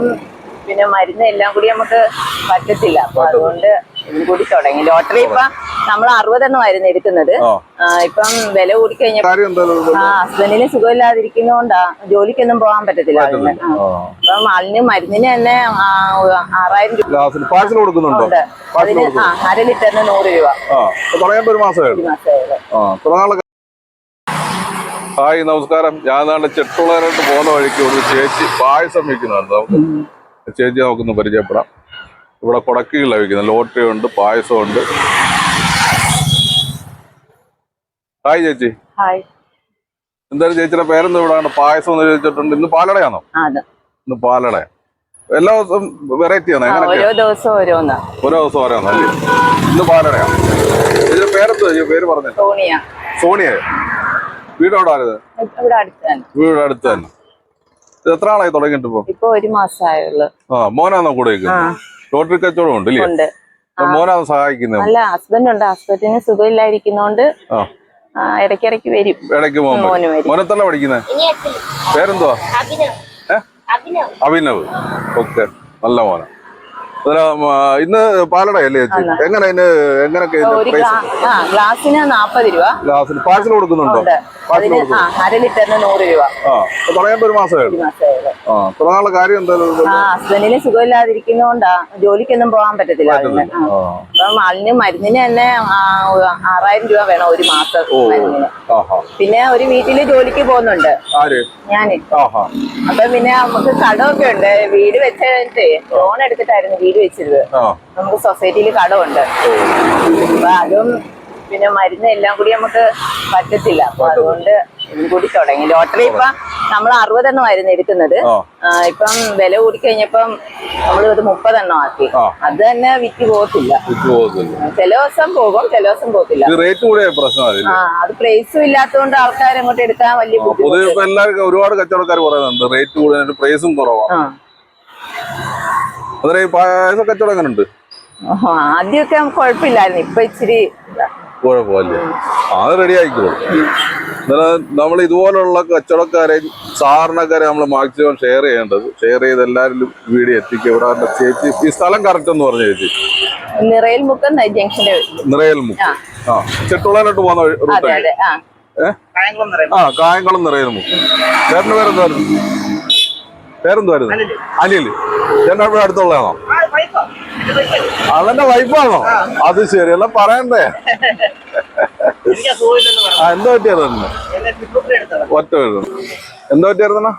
ഇപ്പം പിന്നെ മരുന്ന് എല്ലാം കൂടി നമുക്ക് പറ്റത്തില്ല. അപ്പൊ അതുകൊണ്ട് ഇതും കൂടി തുടങ്ങി. ലോട്ടറി ഇപ്പൊ നമ്മൾ അറുപതെണ്ണം ആയിരുന്നു എടുക്കുന്നത്. ഇപ്പം വില കൂടി കഴിഞ്ഞപ്പോ ആ ഹസ്ബൻഡിന് സുഖമില്ലാതിരിക്കുന്നോണ്ടാ ജോലിക്കൊന്നും പോകാൻ പറ്റത്തില്ല അതിന്. അപ്പം അതിന് മരുന്നിന് തന്നെ ആറായിരം രൂപ. അതിന് ആ അര ലിറ്ററിന് നൂറ് രൂപ. ആ. ഒരു ഉള്ളൂ ഒരു മാസമായത് ആ കുറെ നാളെ ഹായ് നമസ്കാരം. ഞാൻ നാളെ ചെട്ടുള്ളവരായിട്ട് പോകുന്ന വഴിക്ക് ഒരു ചേച്ചി പായസം വയ്ക്കുന്നുണ്ട്. നമുക്ക് ചേച്ചി നമുക്കൊന്ന് പരിചയപ്പെടാം. ഇവിടെ കുടക്കികളാണ് വയ്ക്കുന്നത് ലോട്ടറി ഉണ്ട് പായസം ഉണ്ട്. ഹായ് ചേച്ചി. ഹായ്. എന്തായാലും ചേച്ചിയുടെ പേരെന്ന് ഇവിടെ? പായസം എന്ന് ചോദിച്ചിട്ടുണ്ട്. ഇന്ന് പാലടയാണോ? ഇന്ന് പാലട എല്ലാ ദിവസവും വെറൈറ്റി ആണോ? ഓരോ ദിവസം ഓരോന്ന്. ഓരോ ദിവസം ഓരോന്നോ. അല്ലേ ഇന്ന് പാലടയാണ് പേരെന്താ? ഈ പേര് പറഞ്ഞു. സോണിയ. സോണിയ. വീട് ഇവിടെ അടുത്ത് തന്നെ. വീട് അടുത്ത് തന്നെ. എത്ര ആളായി തുടങ്ങിയിട്ട് ഇപ്പൊ ഇപ്പൊ ഒരു മാസമായുള്ളു ആ മോനാണോ കൂടെ ലോട്ടറി കച്ചവടം ഉണ്ട്. ഇല്ലേ മോനാണ് സഹായിക്കുന്നത് അല്ല ഹസ്ബൻഡ് ഉണ്ട് ഹസ്ബൻഡിന് സുഖമില്ലായിരിക്കുന്നോണ്ട് ഇടയ്ക്കിടയ്ക്ക് വരും. ഇടയ്ക്ക് മോനെത്തല്ല പഠിക്കുന്നത് പേരെന്തുവാ? അഭിനവ്. ഓക്കെ. നല്ല മോന. ഇന്ന് പാലടയല്ലേ ചേച്ചി? എങ്ങനെ ആ ഗ്ലാസ്സിന് നാപ്പത് രൂപ. ഗ്ലാസിന് പാഴ്സൽ കൊടുക്കുന്നുണ്ടോ? അര ലിറ്ററിന് നൂറ് രൂപ. ഇപ്പൊ ഒരു മാസമേ ഉള്ളൂ. കുറെ കാര്യം എന്തായാലും ആ ഹസ്ബൻഡിന് സുഖമില്ലാതിരിക്കുന്നോണ്ടാ. ജോലിക്കൊന്നും പോകാൻ പറ്റത്തില്ല അതിന് അപ്പം അതിന് മരുന്നിന് തന്നെ ആറായിരം രൂപ വേണം ഒരു മാസം മരുന്നിന്. പിന്നെ ഒരു വീട്ടിൽ ജോലിക്ക് പോകുന്നുണ്ട്. ഞാൻ. അപ്പൊ പിന്നെ നമുക്ക് കടമൊക്കെ ഉണ്ട്. വീട് വെച്ചിട്ട് ലോൺ എടുത്തിട്ടായിരുന്നു വീട് വെച്ചത് നമുക്ക് സൊസൈറ്റിയിൽ കടമുണ്ട്. അപ്പൊ അതും പിന്നെ മരുന്ന് എല്ലാം കൂടി നമുക്ക് പറ്റത്തില്ല. അപ്പൊ അതുകൊണ്ട് ഇതും കൂടി തുടങ്ങി. ലോട്ടറി ഇപ്പൊ നമ്മൾ അറുപതെണ്ണം ആയിരുന്നു എടുക്കുന്നത്. ഇപ്പം വില കൂടിക്കഴിഞ്ഞപ്പം നമ്മൾ ഇത് മുപ്പതെണ്ണം ആക്കി. അത് തന്നെ വിറ്റ് പോകത്തില്ല. ചില ദിവസം പോകും ചില ദിവസം പോകത്തില്ല. റേറ്റ് ആ അത് പ്രൈസും ഇല്ലാത്തതുകൊണ്ട് ആൾക്കാർ അങ്ങോട്ട് എടുക്കാൻ വലിയ എല്ലാവർക്കും ഒരുപാട് കച്ചവടക്കാർ പറയുന്നുണ്ട് റേറ്റ് കൂടുതൽ പ്രൈസും കുറവാണ്. പായസ കച്ചവടം ഉണ്ട് ഓഹോ, ആദ്യമൊക്കെ കുഴപ്പമില്ലായിരുന്നു. ഇപ്പൊ ഇച്ചിരി കുഴപ്പമില്ലേ. അത് റെഡി ആയിക്കോളും. എന്നാലും നമ്മൾ ഇതുപോലുള്ള കച്ചവടക്കാരെ സാധാരണക്കാരെ നമ്മൾ മാക്സിമം ഷെയർ ചെയ്യേണ്ടത് ഷെയർ ചെയ്ത് എല്ലാവരും വീഡിയോ എത്തിക്കുക. ഇവിടെ ചേച്ചി ഈ സ്ഥലം കറക്റ്റ് എന്ന് പറഞ്ഞു ചേച്ചി? നിറയൽ മുക്കം ജംഗ്ഷന്റെ നിറയൽ മുക്ക്. ആ. ചെട്ടുളാനോട്ട് പോകുന്ന റൂട്ട് ആ. കായംകുളം നിറയൽ മുക്ക്. ചേട്ടന്റെ പേരെന്തായിരുന്നു? പേരെന്തായിരുന്നു അനിൽ ചേട്ടൻ അടുത്തുള്ളതാണോ? അതെന്റെ വൈഫാണോ? അത് ശരി എല്ലാം പറയണ്ടേ? എന്താ പറ്റിയായിരുന്നു ഒറ്റ വരുന്നു എന്താ പറ്റിയായിരുന്ന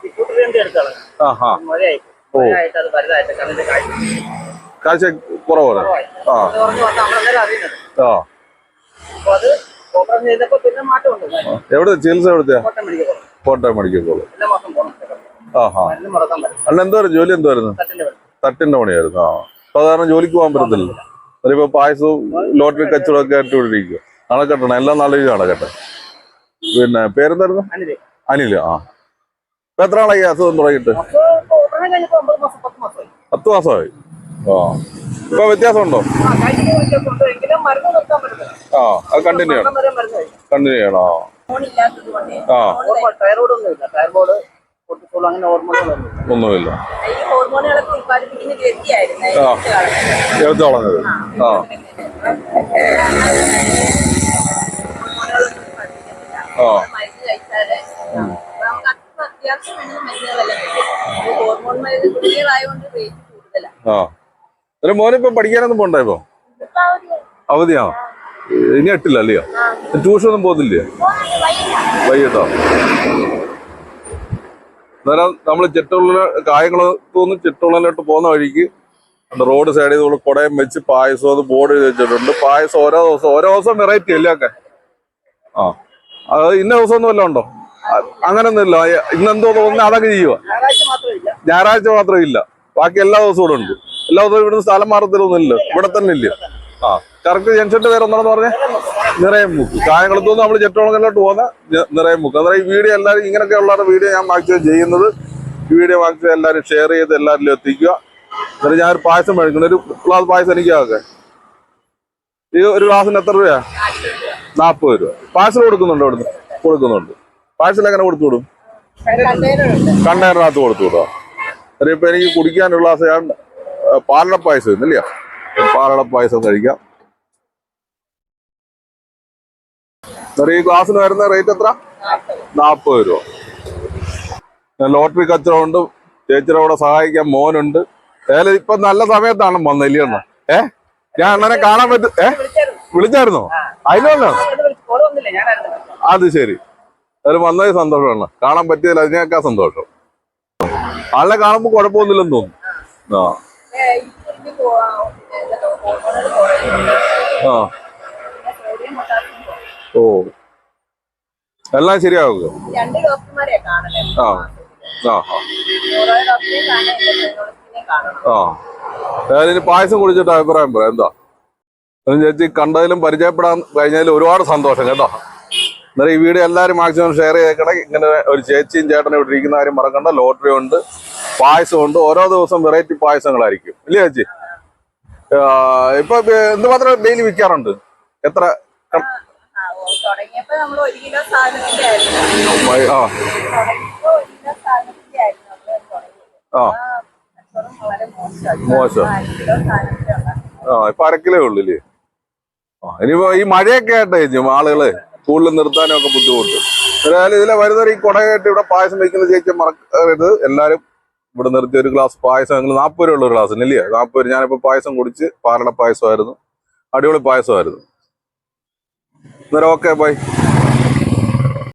ആ ഹാ ഓ. കാഴ്ച. കുറവാണ്. ആ. ആ. എവിടെ? ചികിത്സ എവിടുത്തെയാ കോട്ടയം മെഡിക്കൽ കോളേജ് ആ ഹാ അല്ല എന്തോ ജോലി എന്തോ തട്ടിന്റെ പണിയായിരുന്നു. ആ. സാധാരണ ജോലിക്ക് പോകാൻ പറ്റത്തില്ല അതിപ്പോ പായസവും ലോട്ടറി കച്ചവടം ഒക്കെ ആയിട്ട് ഇവിടെ ഇരിക്കുക നടക്കട്ടെ എല്ലാം നല്ല നടക്കട്ടെ പിന്നെ പേരെന്തായിരുന്നു? അനിൽ ആ. ഇപ്പൊ എത്ര ആളായി അസുഖം തുടങ്ങിയിട്ട്? പത്ത് മാസമായി. ആ. ഇപ്പൊ വ്യത്യാസമുണ്ടോ? ആ അത് കണ്ടിന്യൂ ആണ് കണ്ടിന്യൂ ചെയ്യണം ആ. ഒന്നുമില്ല. ഹോർമോണുകളൊക്കെ ഉത്പാദിപ്പിക്കുന്ന വ്യക്തിയായിരുന്നു. ആ. എടുത്ത് ആ. ആ. മരുന്ന് കഴിച്ചാൽ. നമുക്ക് അത്ര അത്യാവശ്യം വേണ്ടുന്ന മരുന്നുകളെല്ലാം കിട്ടും ഹോർമോൺ മരുന്ന് ഗുളികകളായതുകൊണ്ട് റേറ്റ് കൂടുതലാണ് ആ. ഒരു മോനിപ്പോ പഠിക്കാനൊന്നും പോണ്ടേ ഇപ്പൊ? അവധിയാണോ ഇനി എട്ടില്ല അല്ലയോ? ട്യൂഷൻ ഒന്നും പോകുന്നില്ലേ വൈകിട്ടോ അന്നേരം നമ്മൾ ചെട്ടുള്ള കായംകുളത്തുനിന്ന് ചെട്ടുള്ളിലോട്ട് പോകുന്ന വഴിക്ക് റോഡ് സൈഡിൽ നമ്മൾ കുടയും വെച്ച് പായസം അത് ബോർഡ് എഴുതി വെച്ചിട്ടുണ്ട്. പായസം ഓരോ ദിവസം ഓരോ ദിവസം വെറൈറ്റി അല്ലേ ഒക്കെ? ആ. അത് ഇന്ന ദിവസം ഒന്നും വല്ലതും ഉണ്ടോ? അ- അങ്ങനൊന്നും ഇല്ല ഇന്നെന്തോ തോന്നുന്നു അതൊക്കെ ചെയ്യുക ഞായറാഴ്ച മാത്രം ഇല്ല. ബാക്കി എല്ലാ ദിവസവും ഇവിടെ ഉണ്ട്. എല്ലാ ദിവസവും ഇവിടുന്ന് സ്ഥലം മാറത്തിലൊന്നും ഇല്ല ഇവിടെ തന്നെ ഇല്ല. ആ. കറക്റ്റ് ജംഗ്ഷന്റെ പേര് ഒന്നാണെന്ന് പറഞ്ഞ. നിറയം മുക്ക്. കായംകുളത്തു നിന്ന് നമ്മൾ ചെറ്റോളങ്ങളിലോട്ട് പോകുന്ന നിറയം മുക്ക്. അന്നേരം ഈ വീഡിയോ എല്ലാവരും ഇങ്ങനെയൊക്കെ ഉള്ള വീഡിയോ ഞാൻ മാക്സിമം ചെയ്യുന്നത്. ഈ വീഡിയോ മാക്സിമം എല്ലാവരും ഷെയർ ചെയ്ത് എല്ലാവരിലും എത്തിക്കുക. എന്നിട്ട് ഞാൻ ഒരു പായസം മേടിക്കണം ഒരു ഗ്ലാസ് പായസം എനിക്ക് ആകെ. ഈ ഒരു ഗ്ലാസിന് എത്ര രൂപയാ? നാൽപ്പത് രൂപ. പാഴ്സൽ കൊടുക്കുന്നുണ്ടോ ഇവിടുന്ന്? കൊടുക്കുന്നുണ്ട്. പാഴ്സൽ എങ്ങനെ കൊടുത്തു വിടും? കണ്ടെയ്നറിനകത്ത് കൊടുത്തു വിടുക അന്നേരം എനിക്ക് കുടിക്കാനുള്ള ഗ്ലാസ് പാലട പായസം ഇന്നില്ല പാലട പായസം കഴിക്കാം. ഈ ഗ്ലാസ്സിന് വരുന്ന റേറ്റ് എത്ര? നാൽപ്പത് രൂപ. ലോട്ടറി ഉണ്ട് ചേച്ചിയുടെ കൂടെ സഹായിക്കാൻ മോനുണ്ട്. ഏതായാലും ഇപ്പൊ നല്ല സമയത്താണ് വന്നില്ല അണ്ണ ഏ? ഞാൻ അണ്ണനെ കാണാൻ പറ്റും ഏ? വിളിച്ചായിരുന്നോ? അതിലോ അത് ശരി. അതിൽ വന്നത് സന്തോഷമാണ്. കാണാൻ പറ്റിയതിൽ അതിനേക്കാ സന്തോഷം. ആളെ കാണുമ്പോ കുഴപ്പമൊന്നുമില്ലെന്ന് തോന്നുന്നു. ആ. ആ. ഓ. എല്ലാം ശരിയാവുക രണ്ട് ഡോക്ടർമാരെ കാണണേ ആ. പായസം കുടിച്ചിട്ട് അഭിപ്രായം പറയാം എന്താ? ചേച്ചി കണ്ടതിലും പരിചയപ്പെടാൻ കഴിഞ്ഞാൽ ഒരുപാട് സന്തോഷം കേട്ടോ. എന്നാലും ഈ വീഡിയോ എല്ലാവരും മാക്സിമം ഷെയർ ചെയ്തേക്കണേ. ഇങ്ങനെ ഒരു ചേച്ചിയും ചേട്ടനും ഇവിടെ ഇരിക്കുന്ന കാര്യം മറക്കണ്ട. ലോട്ടറി ഉണ്ട് പായസം ഉണ്ട്. ഓരോ ദിവസം വെറൈറ്റി പായസങ്ങളായിരിക്കും. ഇല്ലേ ചേച്ചി? ഇപ്പൊ എന്ത് മാത്രം ഡെയിലി വിൽക്കാറുണ്ട്? എത്ര തുടങ്ങിയപ്പോ നമ്മൾ ഒരു കിലോ സാധനത്തിന്റെ ആയിരുന്നു. ആ. തുടങ്ങിയപ്പോ ഒരു കിലോ സാധനത്തിന്റെ ആയിരുന്നു നമ്മൾ തുടങ്ങിയത്. ആ. വളരെ മോശം. കിലോ സാധനത്തിന്റെ ഇപ്പൊ അരക്കിലേ ഇനിയിപ്പോ ഈ മഴയൊക്കെ ആയിട്ട് കഴിഞ്ഞു ആളുകൾ കൂടുതൽ നിർത്താനും ഒക്കെ ബുദ്ധിമുട്ട്. ഏതായാലും ഇതിലെ വരുന്നവർ ഈ കുടയായിട്ട് ഇവിടെ പായസം വയ്ക്കുന്ന ചേച്ചി മറക്കരുത്. എല്ലാരും ഇവിടെ നിർത്തി ഒരു ഗ്ലാസ് പായസം ഞങ്ങൾ നാൽപ്പത് രൂപ ഉള്ള ഒരു ഗ്ലാസ് ഇല്ലേ നാൽപ്പത് രൂപ ഞാനിപ്പോ പായസം കുടിച്ച് പാലട പായസമായിരുന്നു. അടിപൊളി പായസമായിരുന്നു. Okay bye